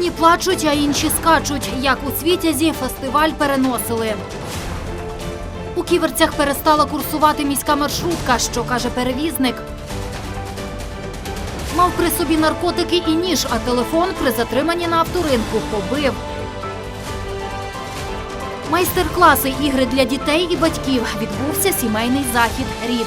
Одні плачуть, а інші скачуть. Як у Світязі фестиваль переносили. У ківерцях перестала курсувати міська маршрутка, що каже перевізник. Мав при собі наркотики і ніж, а телефон при затриманні на авторинку побив. Майстер-класи ігри для дітей і батьків. Відбувся сімейний захід Рід.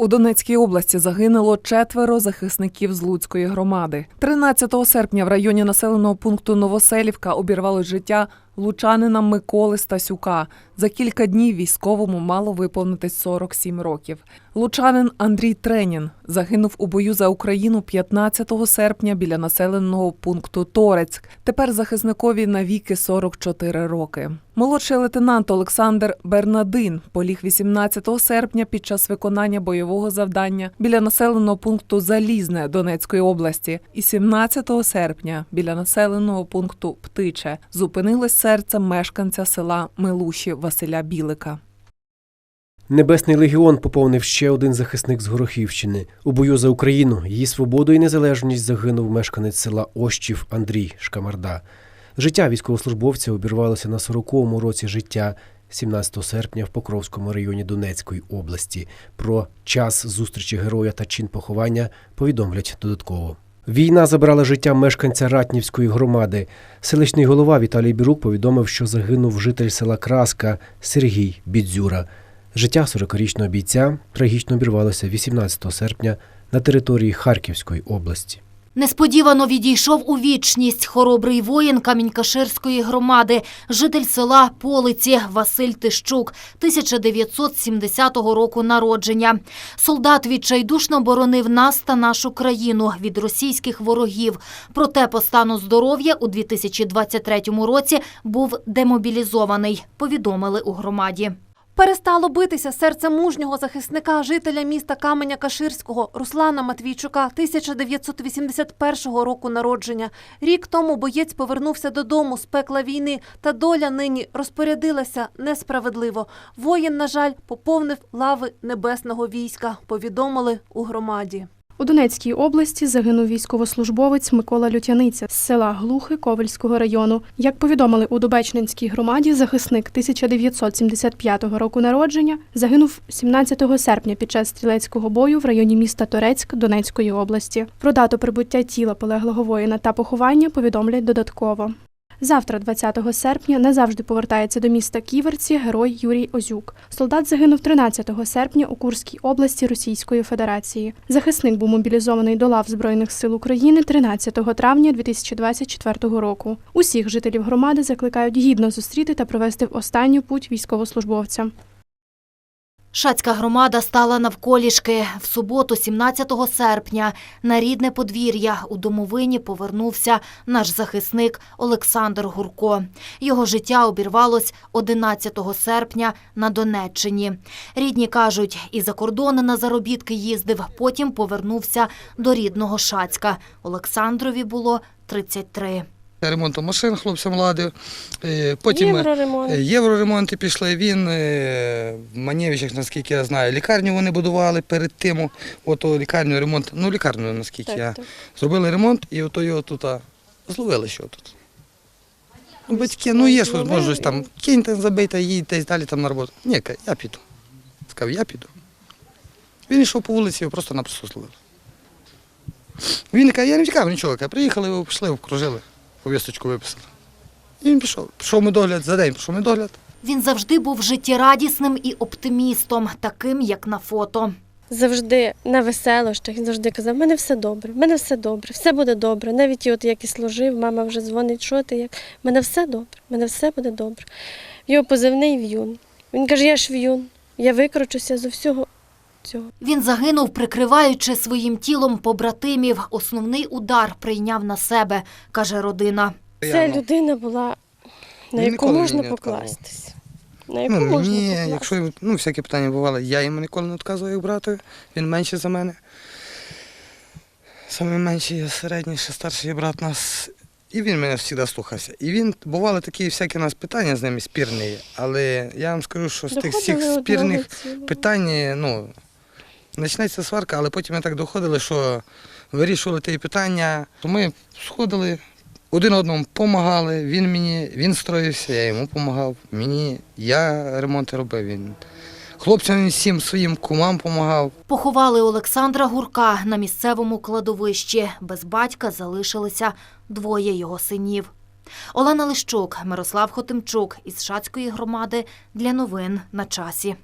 У Донецькій області загинуло четверо захисників з Луцької громади. 13 серпня в районі населеного пункту Новоселівка обірвало життя лучанина Миколи Стасюка. За кілька днів військовому мало виповнитись 47 років. Лучанин Андрій Тренін загинув у бою за Україну 15 серпня біля населеного пункту Торецьк. Тепер захисникові навіки 44 роки. Молодший лейтенант Олександр Бернадин поліг 18 серпня під час виконання бойового завдання біля населеного пункту Залізне Донецької області. І 17 серпня біля населеного пункту Птиче зупинилось серце мешканця села Милуші Василя Білика. Небесний легіон поповнив ще один захисник з Горохівщини. У бою за Україну, її свободу і незалежність загинув мешканець села Ощів Андрій Шкамарда. Життя військовослужбовця обірвалося на 40-му році життя 17 серпня в Покровському районі Донецької області. Про час зустрічі героя та чин поховання повідомлять додатково. Війна забрала життя мешканця Ратнівської громади. Селищний голова Віталій Бірук повідомив, що загинув житель села Краска Сергій Бідзюра. Життя 40-річного бійця трагічно обірвалося 18 серпня на території Харківської області. Несподівано відійшов у вічність хоробрий воїн Камінькаширської громади, житель села Полиці Василь Тищук, 1970 року народження. Солдат відчайдушно боронив нас та нашу країну від російських ворогів. Проте по стану здоров'я у 2023 році був демобілізований, повідомили у громаді. Перестало битися серце мужнього захисника, жителя міста Каменя Каширського Руслана Матвійчука, 1981 року народження. Рік тому боєць повернувся додому з пекла війни, та доля нині розпорядилася несправедливо. Воїн, на жаль, поповнив лави небесного війська. Повідомили у громаді. У Донецькій області загинув військовослужбовець Микола Лютяниця з села Глухи Ковельського району. Як повідомили у Дубечнинській громаді, захисник 1975 року народження загинув 17 серпня під час стрілецького бою в районі міста Торецьк Донецької області. Про дату прибуття тіла полеглого воїна та поховання повідомлять додатково. Завтра, 20 серпня, назавжди повертається до міста Ківерці герой Юрій Озюк. Солдат загинув 13 серпня у Курській області Російської Федерації. Захисник був мобілізований до лав Збройних сил України 13 травня 2024 року. Усіх жителів громади закликають гідно зустріти та провести в останню путь військовослужбовця. Шацька громада стала навколішки. В суботу, 17 серпня, на рідне подвір'я у домовині повернувся наш захисник Олександр Гурко. Його життя обірвалось 11 серпня на Донеччині. Рідні кажуть, і за кордони на заробітки їздив, потім повернувся до рідного Шацька. Олександрові було 33. Ремонтом машин хлопцям ладив. Е, Потім Євроремонт. е, євроремонти пішли. Він е, в Манєвичах, наскільки я знаю, лікарню вони будували перед тим. Ото лікарню ремонт. Ну, лікарню, наскільки я. Зробили ремонт і ото його тут зловили що тут. Ну, Батьки, ну є ж можливість там, киньте, забийте, їдьте і далі там на роботу. Ні, я піду. Сказав, я піду. Він йшов по вулиці, його просто-напросто зловили. Він каже, я не втікав нічого. Приїхали, пішли, окружили, повісточку виписали. І він пішов. Пішов медогляд, за день пішов медогляд. Він завжди був життєрадісним і оптимістом, таким, як на фото. завжди на веселощах. Він завжди казав, в мене все добре, в мене все добре, все буде добре. Навіть от як і служив, мама вже дзвонить, що ти, як в мене все добре, в мене все буде добре. Його позивний в'юн. Він каже, я ж в'юн, я викручуся з усього цього. Він загинув, прикриваючи своїм тілом побратимів. Основний удар прийняв на себе, каже родина. Це ну, людина була, на яку можна покластись. На яку Ну, можна мені, покластись. якщо ну, всякі питання бували, я йому ніколи не відказував як брату, він менший за мене. Саме менший, я середній, ще старший брат нас. І він мене завжди слухався. І він, бували такі всякі у нас питання з ними спірні, але я вам скажу, що з тих всіх спірних питань, ну, почнеться сварка, але потім ми так доходили, що вирішували ті питання. Ми сходили, один одному допомагали, він мені, він строївся, я йому допомагав. Мені, я ремонти робив, він. Хлопцям всім своїм кумам допомагав. Поховали Олександра Гурка на місцевому кладовищі. Без батька залишилися двоє його синів. Олена Лищук, Мирослав Хотимчук із Шацької громади для новин на часі.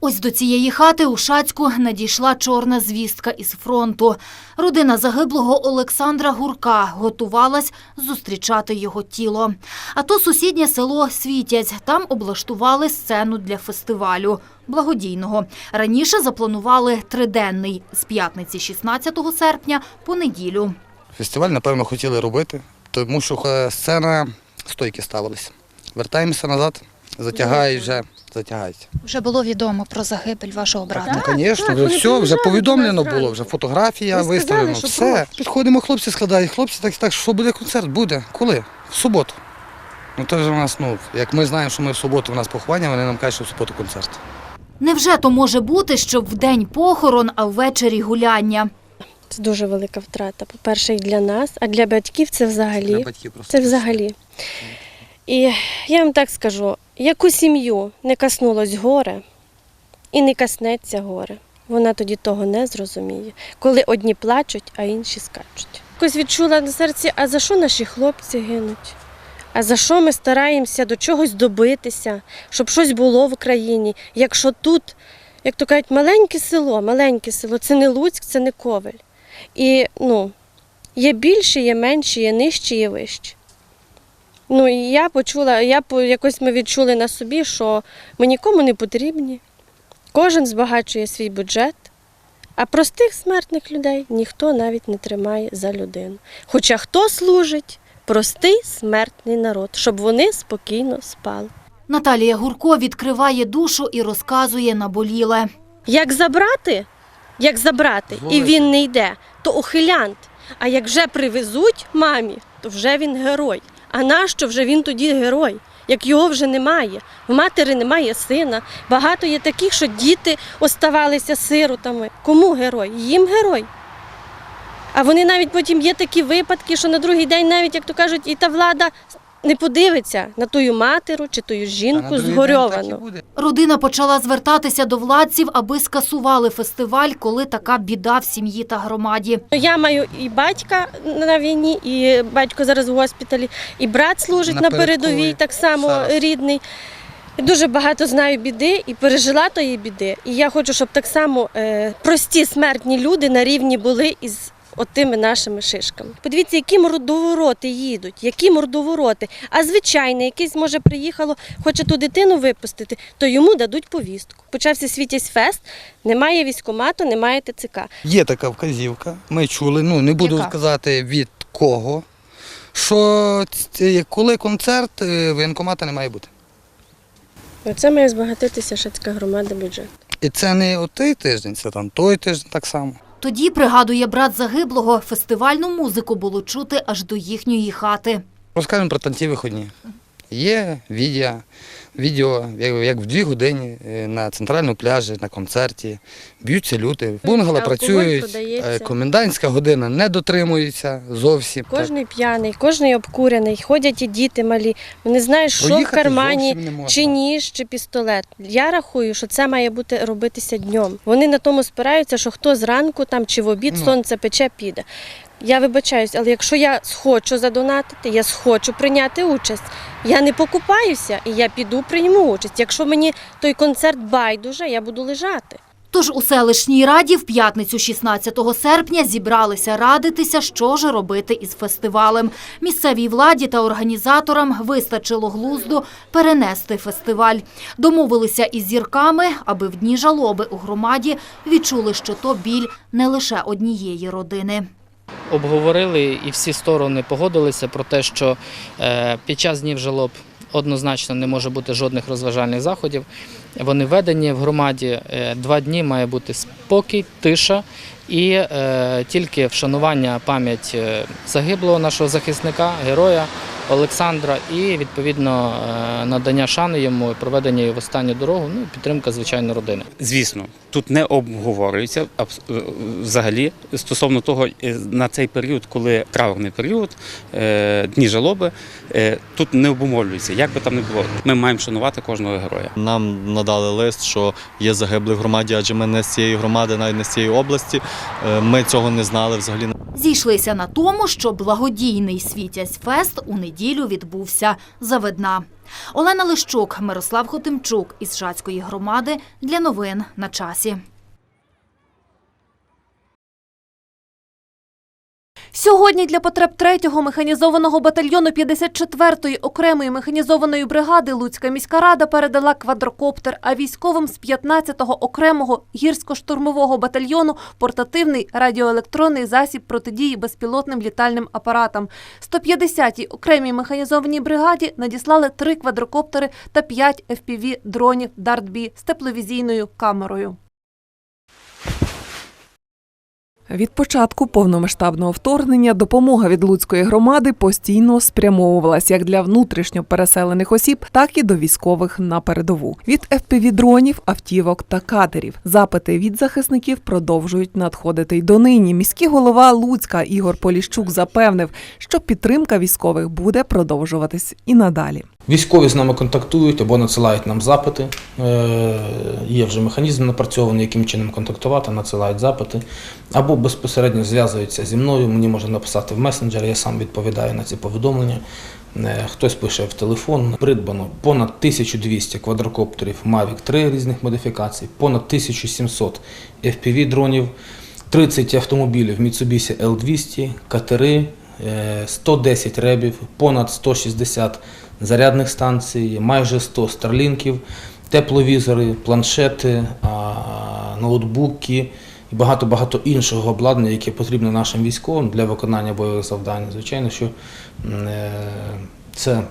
Ось до цієї хати у Шацьку надійшла чорна звістка із фронту. Родина загиблого Олександра Гурка готувалась зустрічати його тіло. А то сусіднє село Світязь. Там облаштували сцену для фестивалю благодійного. Раніше запланували триденний з п'ятниці 16 серпня по неділю. Фестиваль, напевно, хотіли робити, тому що е, сцена стойки ставилися. Вертаємося назад, затягають вже, затягають. Вже було відомо про загибель вашого брата. Ну, звісно, вже все, вже повідомлено було, вже фотографія виставлена, все. Підходимо, хлопці складають, хлопці так, так, що буде концерт? Буде. Коли? В суботу. Ну то ж у нас, ну, як ми знаємо, що ми в суботу у нас поховання, вони нам кажуть, що в суботу концерт. Невже то може бути, щоб в день похорон, а ввечері гуляння? Це дуже велика втрата. По-перше, і для нас, а для батьків це взагалі. Для батьків просто. Це взагалі. І я вам так скажу: яку сім'ю не коснулось горе і не коснеться горе, вона тоді того не зрозуміє, коли одні плачуть, а інші скачуть. Якось відчула на серці, а за що наші хлопці гинуть? А за що ми стараємося до чогось добитися, щоб щось було в країні, якщо тут, як то кажуть, маленьке село, маленьке село, це не Луцьк, це не Ковель. І ну, є більше, є менше, є нижче, є вище. Ну і я почула, я по- якось ми відчули на собі, що ми нікому не потрібні. Кожен збагачує свій бюджет, а простих смертних людей ніхто навіть не тримає за людину. Хоча хто служить? Простий смертний народ, щоб вони спокійно спали. Наталія Гурко відкриває душу і розказує наболіле. Як забрати, як забрати, і він не йде, то ухилянт. А як вже привезуть мамі, то вже він герой. А нащо вже він тоді герой? Як його вже немає, в матері немає сина. Багато є таких, що діти оставалися сиротами. Кому герой? Їм герой. А вони навіть потім є такі випадки, що на другий день, навіть як то кажуть, і та влада не подивиться на тую матеру чи тую жінку згорьовану. Родина почала звертатися до владців, аби скасували фестиваль, коли така біда в сім'ї та громаді. Я маю і батька на війні, і батько зараз в госпіталі, і брат служить На на, передовій, так само рідний. Дуже багато знаю біди і пережила тої біди. І я хочу, щоб так само е, прості смертні люди на рівні були із отими нашими шишками. Подивіться, які мордовороти їдуть, які мордовороти. А звичайно, якийсь може приїхало, хоче ту дитину випустити, то йому дадуть повістку. Почався світязь фест, немає військомату, немає ТЦК. Є така вказівка, ми чули, ну не буду Яка? сказати від кого, що коли концерт, е, воєнкомата не має бути. Оце має збагатитися шацька громада бюджет. І це не отий тиждень, це там той тиждень так само. Тоді, пригадує брат загиблого, фестивальну музику було чути аж до їхньої хати. Розкажемо про танці виходні. Є відео, відео як, як в дві години е, на центральному пляжі, на концерті. Б'ються люди. Бунгала Алкоголь працюють, е, комендантська година не дотримується зовсім. Кожний п'яний, кожний обкурений, ходять і діти малі. Вони знають, що в кармані, не чи ніж, чи пістолет. Я рахую, що це має бути робитися днем. Вони на тому спираються, що хто зранку там чи в обід Ну. сонце пече, піде. Я вибачаюсь, але якщо я схочу задонатити, я схочу прийняти участь. Я не покупаюся і я піду прийму участь. Якщо мені той концерт байдуже, я буду лежати. Тож у селищній раді в п'ятницю 16 серпня зібралися радитися, що ж робити із фестивалем. Місцевій владі та організаторам вистачило глузду перенести фестиваль. Домовилися із зірками, аби в дні жалоби у громаді відчули, що то біль не лише однієї родини. Обговорили і всі сторони погодилися про те, що е, під час днів жалоб однозначно не може бути жодних розважальних заходів. Вони введені в громаді. Е, Два дні має бути спокій, тиша і е, тільки вшанування пам'ять загиблого нашого захисника, героя Олександра і відповідно е, надання шани йому, проведення його в останню дорогу, ну підтримка звичайно родини. Звісно, тут не обговорюється е, взагалі стосовно того, е, на цей період, коли траурний період, дні жалоби, тут не обумовлюється. Як би там не було, ми маємо шанувати кожного героя. Нам надали лист, що є загиблі в громаді, адже ми не з цієї громади, навіть не з цієї області. Ми цього не знали взагалі. Зійшлися на тому, що благодійний світязь фест у неділю відбувся заведна. Олена Лищук, Мирослав Хотимчук із Шацької громади для новин на часі. Сьогодні для потреб 3-го механізованого батальйону 54-ї окремої механізованої бригади Луцька міська рада передала квадрокоптер, а військовим з 15-го окремого гірсько-штурмового батальйону портативний радіоелектронний засіб протидії безпілотним літальним апаратам. 150-й окремій механізованій бригаді надіслали три квадрокоптери та 5 FPV-дронів Дартбі з тепловізійною камерою. Від початку повномасштабного вторгнення допомога від Луцької громади постійно спрямовувалась як для внутрішньо переселених осіб, так і до військових на передову. Від FPV-дронів, автівок та катерів. Запити від захисників продовжують надходити й донині. Міський голова Луцька Ігор Поліщук запевнив, що підтримка військових буде продовжуватись і надалі. Військові з нами контактують або надсилають нам запити. Е, Є вже механізм напрацьований, яким чином контактувати, надсилають запити, або безпосередньо зв'язуються зі мною. Мені можна написати в месенджер, я сам відповідаю на ці повідомлення. Е, Хтось пише в телефон. Придбано понад 1200 квадрокоптерів Mavic 3 різних модифікацій, понад 1700 FPV-дронів, 30 автомобілів Mitsubishi L200, катери, е, 110 ребів, понад 160 зарядних станцій, майже 100 старлінків, тепловізори, планшети, ноутбуки і багато-багато іншого обладнання, яке потрібно нашим військовим для виконання бойових завдань. Звичайно, що е, це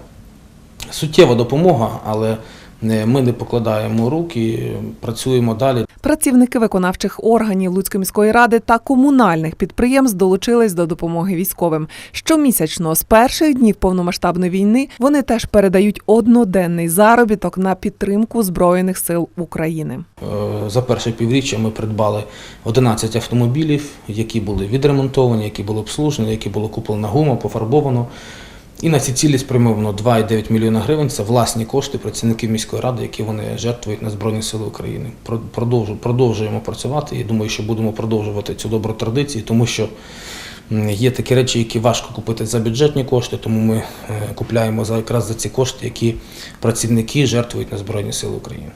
суттєва допомога, але ми не покладаємо руки, працюємо далі. Працівники виконавчих органів Луцької міської ради та комунальних підприємств долучились до допомоги військовим. Щомісячно з перших днів повномасштабної війни вони теж передають одноденний заробіток на підтримку збройних сил України. Е, За перше півріччя ми придбали 11 автомобілів, які були відремонтовані, які були обслужені, які було куплена гума, пофарбовано. І на ці цілі спрямовано 2,9 мільйона гривень. Це власні кошти працівників міської ради, які вони жертвують на Збройні Сили України. Продовжуємо працювати і думаю, що будемо продовжувати цю добру традицію, тому що є такі речі, які важко купити за бюджетні кошти, тому ми е, купляємо якраз за ці кошти, які працівники жертвують на Збройні Сили України.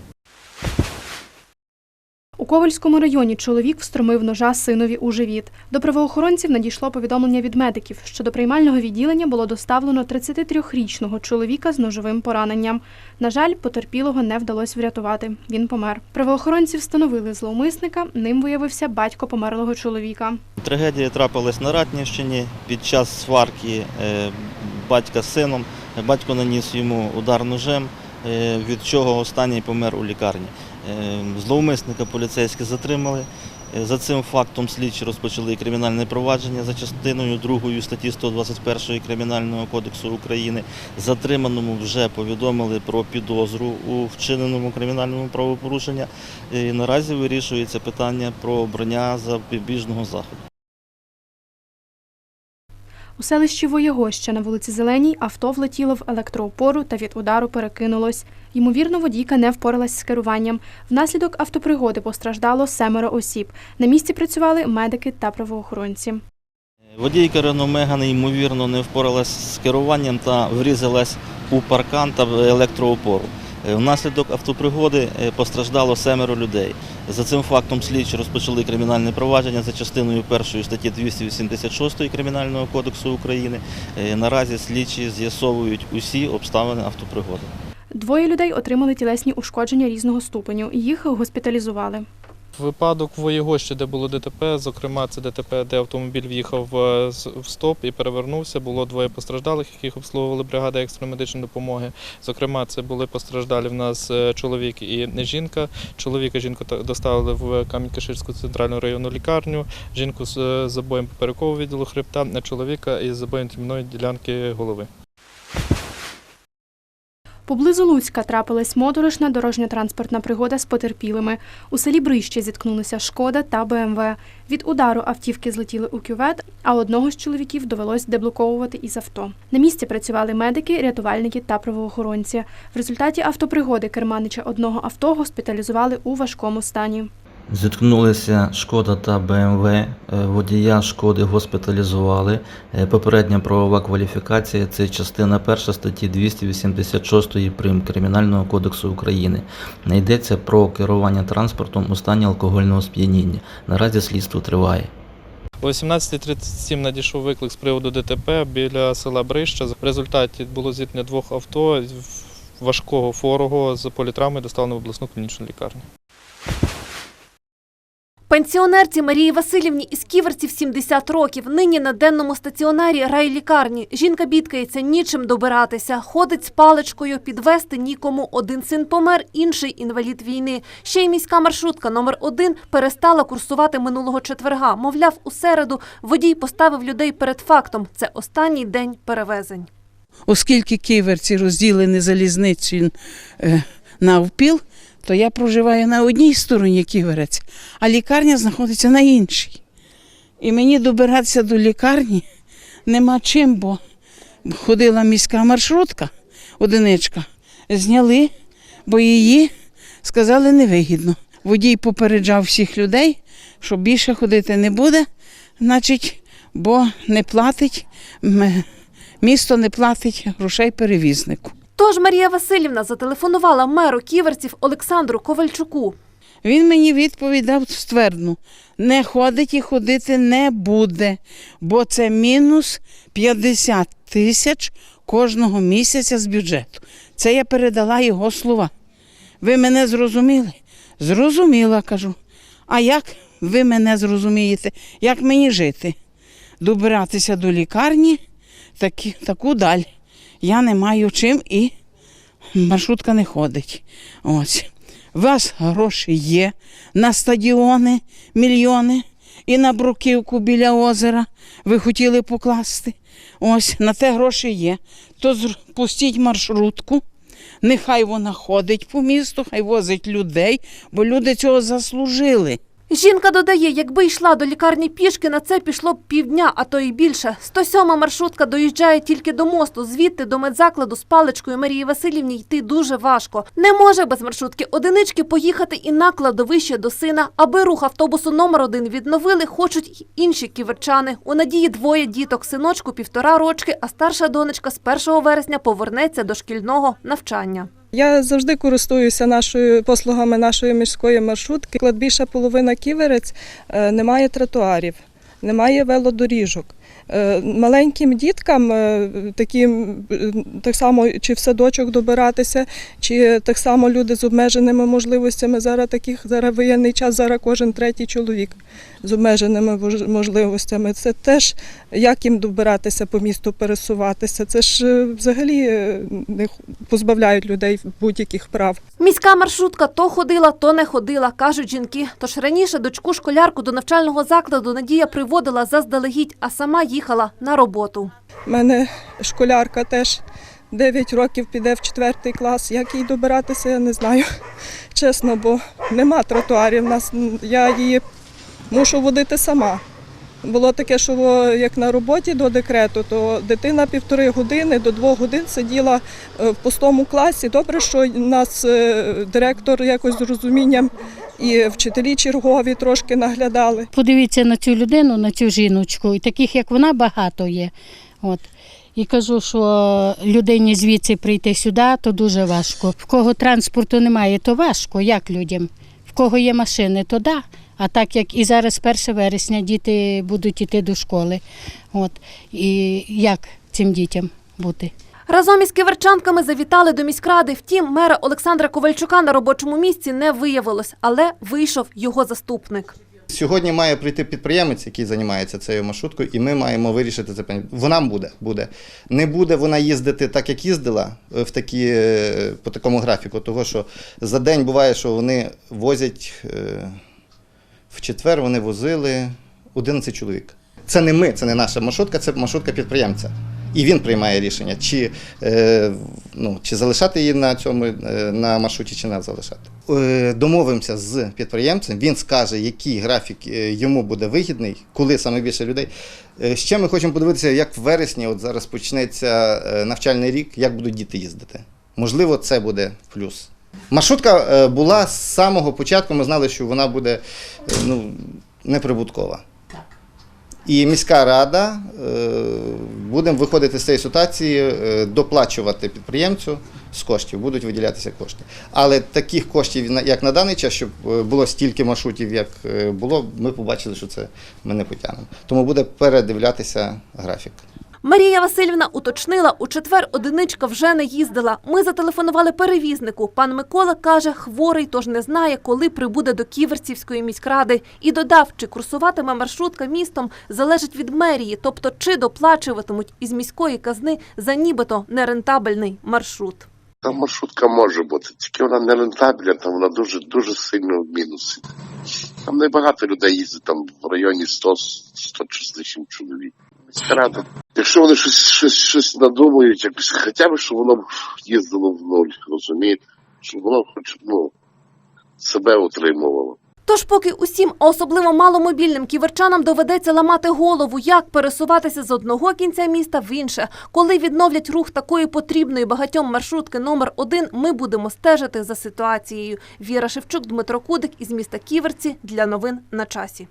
Ковальському районі чоловік встромив ножа синові у живіт. До правоохоронців надійшло повідомлення від медиків, що до приймального відділення було доставлено 33-річного чоловіка з ножовим пораненням. На жаль, потерпілого не вдалося врятувати. Він помер. Правоохоронці встановили зловмисника. Ним виявився батько померлого чоловіка. Трагедія трапилась на Ратнівщині під час сварки е, батька з сином. Батько наніс йому удар ножем, е, від чого останній помер у лікарні. Е, Зловмисника поліцейські затримали. Е, За цим фактом слідчі розпочали кримінальне провадження за частиною 2 статті 121 Кримінального кодексу України. Затриманому вже повідомили про підозру у вчиненому кримінальному правопорушенні. І наразі вирішується питання про обрання запобіжного заходу. У селищі Воєгоща на вулиці Зеленій авто влетіло в електроопору та від удару перекинулось. Ймовірно, водійка не впоралась з керуванням. Внаслідок автопригоди постраждало семеро осіб. На місці працювали медики та правоохоронці. Водійка Рено Меган, ймовірно, не впоралась з керуванням та врізалась у паркан та електроопору. Е, Внаслідок автопригоди е, постраждало семеро людей. За цим фактом слідчі розпочали кримінальне провадження за частиною першої статті 286 Кримінального кодексу України. Е, Наразі слідчі з'ясовують усі обставини автопригоди. Двоє людей отримали тілесні ушкодження різного ступеню. Їх госпіталізували. Випадок в Воєгощі, де було ДТП, зокрема, це ДТП, де автомобіль в'їхав е, в стоп і перевернувся. Було двоє постраждалих, яких обслуговували бригада екстреної медичної допомоги. Зокрема, це були постраждалі в нас е, чоловік і жінка. Чоловіка жінку та- доставили в Камінь-Каширську центральну районну лікарню. Жінку з забоєм поперекового відділу хребта, а чоловіка із забоєм тімної ділянки голови. Поблизу Луцька трапилась моторошна дорожньо-транспортна пригода з потерпілими. У селі Брище зіткнулися Шкода та БМВ. Від удару автівки злетіли у кювет, а одного з чоловіків довелось деблоковувати із авто. На місці працювали медики, рятувальники та правоохоронці. В результаті автопригоди керманича одного авто госпіталізували у важкому стані. Зіткнулися Шкода та БМВ. Е, Водія Шкоди госпіталізували. Е, Попередня правова кваліфікація це частина 1 статті 286 прим. Кримінального кодексу України. Не йдеться про керування транспортом у стані алкогольного сп'яніння. Наразі слідство триває. О 18.37 надійшов виклик з приводу ДТП біля села Брища. В результаті було зіткнення двох авто важкого форого з політравмою доставлено в обласну клінічну лікарню. Пенсіонерці Марії Васильівні із Ківерців 70 років. Нині на денному стаціонарі райлікарні. Жінка бідкається, нічим добиратися. Ходить з паличкою, підвести нікому. Один син помер, інший інвалід війни. Ще й міська маршрутка номер 1 перестала курсувати минулого четверга. Мовляв, у середу водій поставив людей перед фактом. Це останній день перевезень. Оскільки ківерці розділені залізницею е, навпіл, то я проживаю на одній стороні ківерець, а лікарня знаходиться на іншій. І мені добиратися до лікарні нема чим, бо ходила міська маршрутка, одиничка, зняли, бо її сказали невигідно. Водій попереджав всіх людей, що більше ходити не буде, значить, бо не платить, місто не платить грошей перевізнику. Тож Марія Васильівна зателефонувала меру Ківерців Олександру Ковальчуку. Він мені відповідав ствердно: не ходить і ходити не буде, бо це мінус 50 тисяч кожного місяця з бюджету. Це я передала його слова. Ви мене зрозуміли? Зрозуміла, кажу. А як ви мене зрозумієте? Як мені жити? Добиратися до лікарні такі, таку даль. Я не маю чим і маршрутка не ходить. Ось. У вас гроші є на стадіони мільйони і на бруківку біля озера ви хотіли покласти. Ось на те гроші є. То пустіть маршрутку, нехай вона ходить по місту, хай возить людей, бо люди цього заслужили. Жінка додає, якби йшла до лікарні пішки, на це пішло б півдня, а то й більше. 107 маршрутка доїжджає тільки до мосту. Звідти до медзакладу з паличкою Марії Васильівні йти дуже важко. Не може без маршрутки одинички поїхати і на кладовище до сина. Аби рух автобусу номер один відновили, хочуть й інші ківерчани. У надії двоє діток, синочку півтора рочки, а старша донечка з 1 вересня повернеться до шкільного навчання. Я завжди користуюся нашою послугами нашої міської маршрутки. Клад більша половина ківерець е, немає тротуарів, немає велодоріжок. Е, Маленьким діткам е, таким так само чи в садочок добиратися, чи так само люди з обмеженими можливостями. Зараз таких зараз воєнний час, зараз кожен третій чоловік з обмеженими можливостями. Це теж як їм добиратися по місту, пересуватися. Це ж е, взагалі е, не позбавляють людей будь-яких прав. Міська маршрутка то ходила, то не ходила, кажуть жінки. Тож раніше дочку школярку до навчального закладу Надія приводила заздалегідь, а сама їхала на роботу. У мене школярка теж 9 років піде в четвертий клас. Як їй добиратися, я не знаю. Чесно, бо нема тротуарів. Нас, я її мушу водити сама. Було таке, що як на роботі до декрету, то дитина півтори години до двох годин сиділа е, в пустому класі. Добре, що нас е, директор якось з розумінням і вчителі чергові трошки наглядали. Подивіться на цю людину, на цю жіночку, і таких як вона багато є. От. І кажу, що людині звідси прийти сюди, то дуже важко. В кого транспорту немає, то важко. Як людям? В кого є машини, то да. А так як і зараз 1 вересня діти будуть йти до школи. От. І як цим дітям бути? Разом із ківерчанками завітали до міськради. Втім, мера Олександра Ковальчука на робочому місці не виявилось, але вийшов його заступник. Сьогодні має прийти підприємець, який займається цією маршруткою, і ми маємо вирішити це питання. Вона буде, буде. Не буде вона їздити так, як їздила е, в такі, е, по такому графіку, того що за день буває, що вони возять е, в четвер вони возили 11 чоловік. Це не ми, це не наша маршрутка, це маршрутка підприємця. І він приймає рішення, чи, е, ну, чи залишати її на цьому е, на маршруті, чи не залишати. Е, домовимося з підприємцем, він скаже, який графік йому буде вигідний, коли саме більше людей. Ще ми хочемо подивитися, як в вересні, от зараз почнеться навчальний рік, як будуть діти їздити. Можливо, це буде плюс. Маршрутка е, була з самого початку, ми знали, що вона буде е, ну, неприбуткова. І міська рада, е, будемо виходити з цієї ситуації, доплачувати підприємцю з коштів, будуть виділятися кошти. Але таких коштів, як на даний час, щоб було стільки маршрутів, як було, ми побачили, що це ми не потягнемо. Тому буде передивлятися графік. Марія Васильівна уточнила, у четвер одиничка вже не їздила. Ми зателефонували перевізнику. Пан Микола каже, хворий, тож не знає, коли прибуде до Ківерцівської міськради. І додав, чи курсуватиме маршрутка містом, залежить від мерії, тобто чи доплачуватимуть із міської казни за нібито нерентабельний маршрут. Там маршрутка може бути, тільки вона не рентабельна, там вона дуже дуже сильно в мінусі. Там небагато людей їздить, там в районі 100 160 чоловік. Міська. Якщо вони щось, щось, щось надумають, якось хоча б, щоб воно їздило в нуль, розумієте? Щоб воно хоч ну, себе утримувало. Тож, поки усім, а особливо маломобільним ківерчанам доведеться ламати голову, як пересуватися з одного кінця міста в інше. Коли відновлять рух такої потрібної багатьом маршрутки номер 1 ми будемо стежити за ситуацією. Віра Шевчук, Дмитро Кудик із міста Ківерці для новин на часі.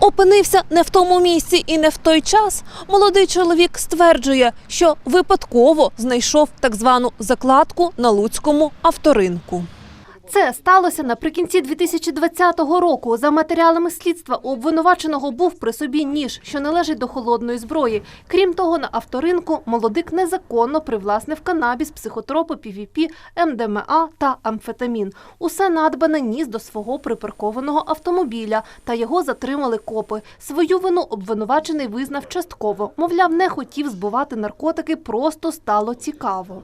Опинився не в тому місці і не в той час. Молодий чоловік стверджує, що випадково знайшов так звану закладку на луцькому авторинку. Це сталося наприкінці 2020 року. За матеріалами слідства у обвинуваченого був при собі ніж, що належить до холодної зброї. Крім того, на авторинку молодик незаконно привласнив канабіс, психотропи, ПВП, МДМА та амфетамін. Усе надбане ніс до свого припаркованого автомобіля, та його затримали копи. Свою вину обвинувачений визнав частково. Мовляв, не хотів збувати наркотики, просто стало цікаво.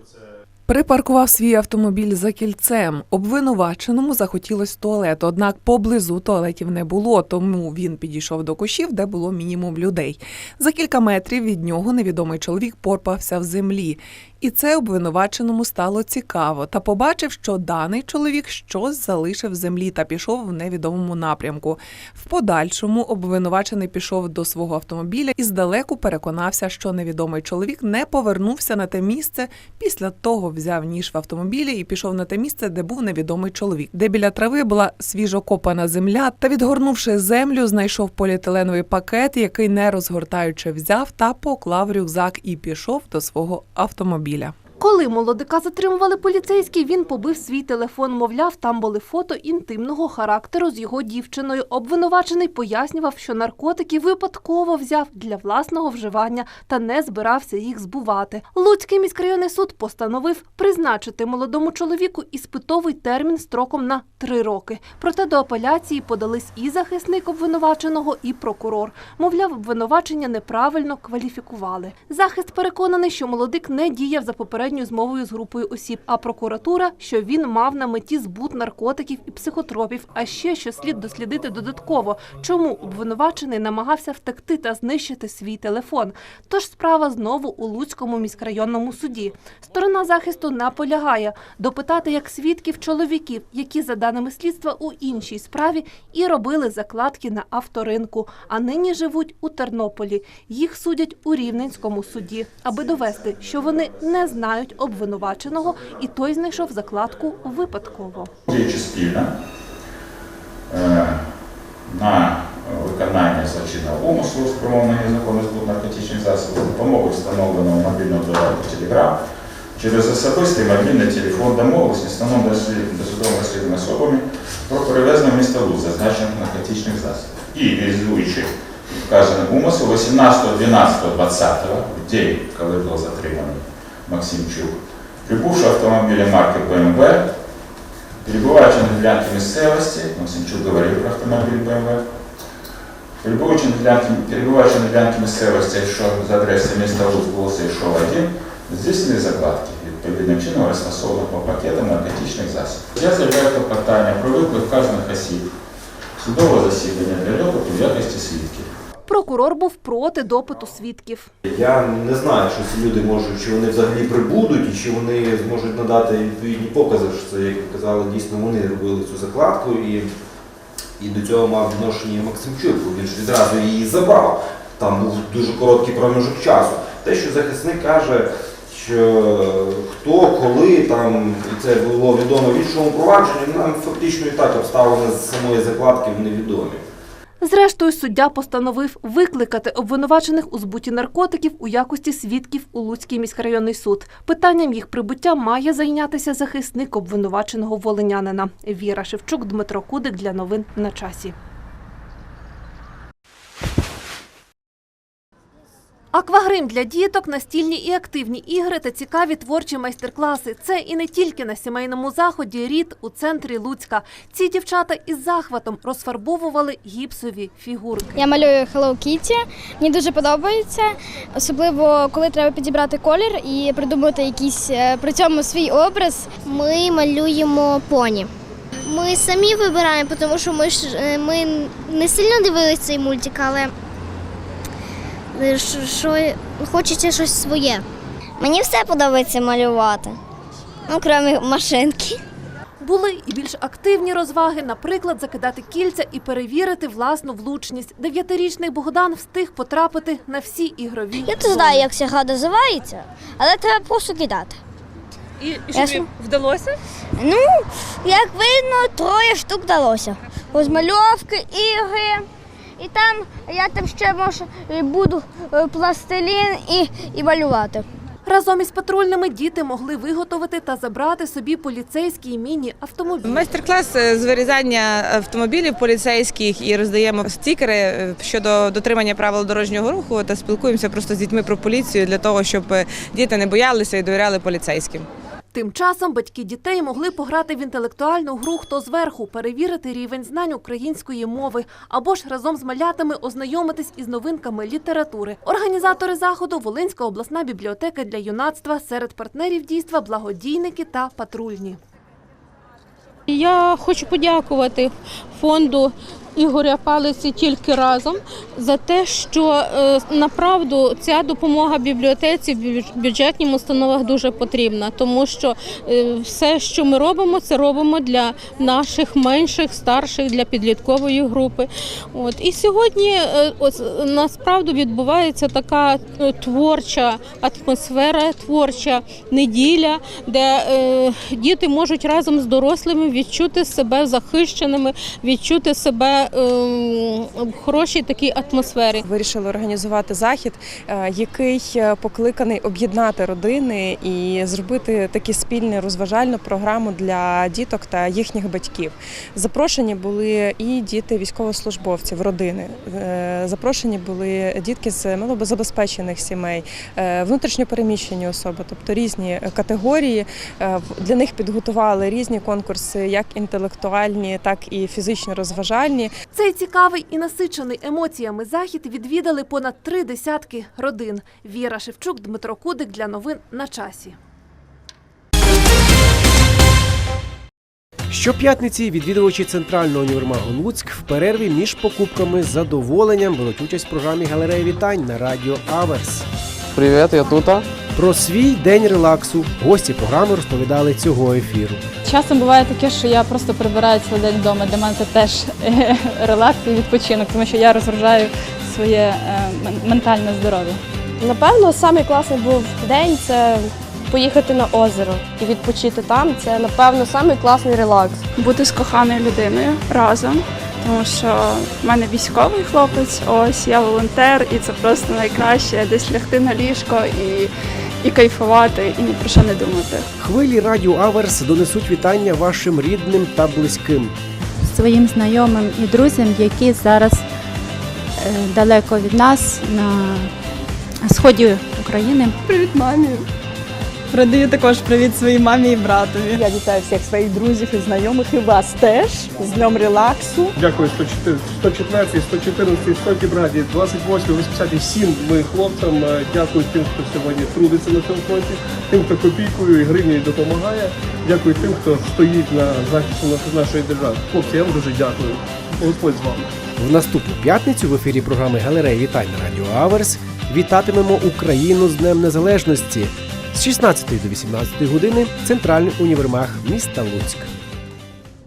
Припаркував свій автомобіль за кільцем. Обвинуваченому захотілось туалет, однак поблизу туалетів не було, тому він підійшов до кущів, де було мінімум людей. За кілька метрів від нього невідомий чоловік порпався в землі. І це обвинуваченому стало цікаво та побачив, що даний чоловік щось залишив в землі та пішов в невідомому напрямку. В подальшому обвинувачений пішов до свого автомобіля і здалеку переконався, що невідомий чоловік не повернувся на те місце. Після того взяв ніж в автомобілі і пішов на те місце, де був невідомий чоловік, де біля трави була свіжокопана земля. Та відгорнувши землю, знайшов поліетиленовий пакет, який не розгортаючи взяв та поклав рюкзак і пішов до свого автомобіля. biler. Коли молодика затримували поліцейські, він побив свій телефон. Мовляв, там були фото інтимного характеру з його дівчиною. Обвинувачений пояснював, що наркотики випадково взяв для власного вживання та не збирався їх збувати. Луцький міськрайонний суд постановив призначити молодому чоловіку іспитовий термін строком на три роки. Проте до апеляції подались і захисник обвинуваченого, і прокурор. Мовляв, обвинувачення неправильно кваліфікували. Захист переконаний, що молодик не діяв за попередньою змовою з групою осіб, а прокуратура, що він мав на меті збут наркотиків і психотропів. А ще що слід дослідити додатково, чому обвинувачений намагався втекти та знищити свій телефон. Тож справа знову у Луцькому міськрайонному суді. Сторона захисту наполягає допитати як свідків чоловіків, які за даними слідства у іншій справі і робили закладки на авторинку, а нині живуть у Тернополі. Їх судять у Рівненському суді, аби довести, що вони не знають обвинуваченого, і той знайшов закладку випадково. Діючи е, на виконання злочинного умислу, спрямованого незаконно збут наркотичних засобів, допомогою встановленого мобільного додатку Telegram через особистий мобільний телефон з основним досудовим розслідуваним особами про перевезення в місто Луз зазначених наркотичних засобів. І реалізуючи вказаний умисел 18.12.20, в день, коли був затриманий Максимчук, прибувши автомобілем марки BMW, перебуваючи на ділянці місцевості, Максимчук говорив про автомобіль BMW, перебуваючи на ділянці, перебуваючи на ділянці місцевості, що за адресою міста Луз вулиця йшов один, здійснили закладки відповідним чином розфасованих по пакетам наркотичних засобів. Я заявляю клопотання про виклик вказаних осіб Судове засідання для допиту в якості свідків. Прокурор був проти допиту свідків. Я не знаю, що ці люди можуть, чи вони взагалі прибудуть, і чи вони зможуть надати відповідні покази, що це, як ви казали, дійсно вони робили цю закладку, і, і до цього мав відношення Максимчук, він ж відразу її забрав. Там був дуже короткий проміжок часу. Те, що захисник каже, що хто, коли там, і це було відомо в іншому провадженні, нам фактично і так обставини з самої закладки невідомі. Зрештою, суддя постановив викликати обвинувачених у збуті наркотиків у якості свідків у Луцький міськрайонний суд. Питанням їх прибуття має зайнятися захисник обвинуваченого волинянина. Віра Шевчук, Дмитро Кудик для новин на часі. Аквагрим для діток, настільні і активні ігри та цікаві творчі майстер-класи. Це і не тільки на сімейному заході рід у центрі Луцька. Ці дівчата із захватом розфарбовували гіпсові фігурки. Я малюю Hello Kitty. Мені дуже подобається, особливо коли треба підібрати колір і придумати якийсь е, при цьому свій образ. Ми малюємо поні. Ми самі вибираємо, тому що ми ж е, ми не сильно дивилися цей мультик, але що, що хочеться щось своє. Мені все подобається малювати, ну крім машинки. Були і більш активні розваги, наприклад, закидати кільця і перевірити власну влучність. Дев'ятирічний Богдан встиг потрапити на всі ігрові. Я не знаю, як ця гра називається, але треба просто кидати. І, і що тобі вдалося? Ну, як видно, троє штук вдалося. Розмальовки, ігри. І там я там ще може буду е, пластилін і, і малювати. Разом із патрульними діти могли виготовити та забрати собі поліцейський міні-автомобіль. Майстер-клас з вирізання автомобілів поліцейських і роздаємо стікери е, щодо дотримання правил дорожнього руху та спілкуємося просто з дітьми про поліцію для того, щоб е, діти не боялися і довіряли поліцейським. Тим часом батьки дітей могли пограти в інтелектуальну гру «Хто зверху, перевірити рівень знань української мови або ж разом з малятами ознайомитись із новинками літератури. Організатори заходу Волинська обласна бібліотека для юнацтва серед партнерів дійства благодійники та патрульні. Я хочу подякувати фонду Ігоря Палиці тільки разом за те, що е, направду ця допомога бібліотеці в бюдж- бюджетним установах дуже потрібна, тому що е, все, що ми робимо, це робимо для наших менших, старших, для підліткової групи. От і сьогодні е, ось, насправді відбувається така творча атмосфера, творча неділя, де е, діти можуть разом з дорослими відчути себе захищеними, відчути себе е, хорошій такій атмосфері. Вирішили організувати захід, е, який е, покликаний об'єднати родини і зробити таку спільну розважальну програму для діток та їхніх батьків. Запрошені були і діти військовослужбовців, родини. Е, Запрошені були дітки з малозабезпечених сімей, внутрішньопереміщені особи, тобто різні категорії. Для них підготували різні конкурси, як інтелектуальні, так і фізично розважальні. Цей цікавий і насичений емоціями захід відвідали понад три десятки родин. Віра Шевчук, Дмитро Кудик для новин на часі. Щоп'ятниці відвідувачі центрального універмагу Луцьк в перерві між покупками з задоволенням беруть участь в програмі Галерея вітань на радіо Аверс. Привіт, я тут. Про свій день релаксу гості програми розповідали цього ефіру. Часом буває таке, що я просто прибираю цілий день вдома. Для мене це теж е, релакс і відпочинок, тому що я розгружаю своє е, ментальне здоров'я. Напевно, самий класний був день це поїхати на озеро і відпочити там. Це напевно самий класний релакс. бути з коханою людиною разом, тому що в мене військовий хлопець, ось я волонтер, і це просто найкраще десь лягти на ліжко і, і кайфувати, і ні про що не думати. Хвилі радіо Аверс донесуть вітання вашим рідним та близьким. Своїм знайомим і друзям, які зараз е, далеко від нас на сході України. Привіт, мамі. Передаю також привіт своїй мамі і братові. Я вітаю всіх своїх друзів і знайомих і вас теж з днем релаксу. Дякую 104, 104, 114, 100 браді, 28, 80 всім моїм хлопцям. Е, Дякую тим, хто сьогодні трудиться на цьому фронті, тим, хто копійкою і гривнею допомагає. Дякую тим, хто стоїть на захисті нашої- нашої держави. Хлопці, я вам дуже дякую. Господь з вами. В наступну п'ятницю в ефірі програми Галерея вітань на Радіо Аверс вітатимемо Україну з Днем Незалежності з 16 до 18 години центральний універмаг міста Луцьк.